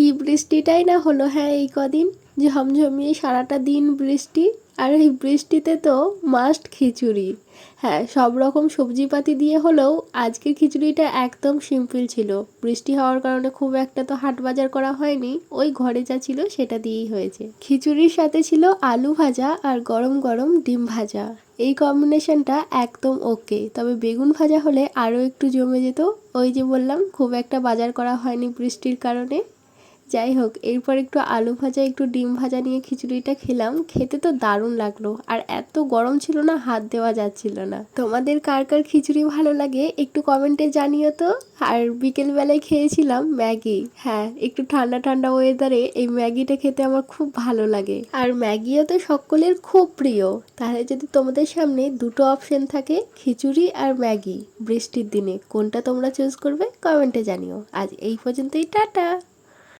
কি বৃষ্টিটাই না হলো হ্যাঁ এই কদিন ঝমঝমিয়ে সারাটা দিন বৃষ্টি আর এই বৃষ্টিতে তো মাস্ট খিচুড়ি। হ্যাঁ সব রকম সবজিপাতি দিয়ে হলেও আজকের খিচুড়িটা একদম সিম্পল ছিল। বৃষ্টি হওয়ার কারণে খুব একটা তো হাট বাজার করা হয়নি, ওই ঘরে যা ছিল সেটা দিয়েই হয়েছে। খিচুড়ির সাথে ছিল আলু ভাজা আর গরম গরম ডিম ভাজা। এই কম্বিনেশনটা একদম ওকে তবে বেগুন ভাজা হলে আরও একটু জমে যেত। ওই যে বললাম, খুব একটা বাজার করা হয়নি বৃষ্টির কারণে। যাই হোক, এরপর একটু আলু ভাজা, একটু ডিম ভাজা নিয়ে খিচুড়িটা খেলাম। খেতে তো দারুণ লাগল। আর এত গরম ছিল না, হাত দেওয়া যাচ্ছিল না। তোমাদের কার কার খিচুড়ি ভালো লাগে, একটু কমেন্টে জানিও তো। আর বিকেলবেলায় খেয়েছিলাম ম্যাগি। হ্যাঁ একটু ঠান্ডা ঠান্ডা ওয়েদারে এই ম্যাগিটা খেতে আমার খুব ভালো লাগে। আর ম্যাগিও তো সকলের খুব প্রিয়। তাহলে যদি তোমাদের সামনে দুটো অপশন থাকে, খিচুড়ি আর ম্যাগি বৃষ্টির দিনে, কোনটা তোমরা চুজ করবে? কমেন্টে জানিও। আজ এই পর্যন্তই, টাটা!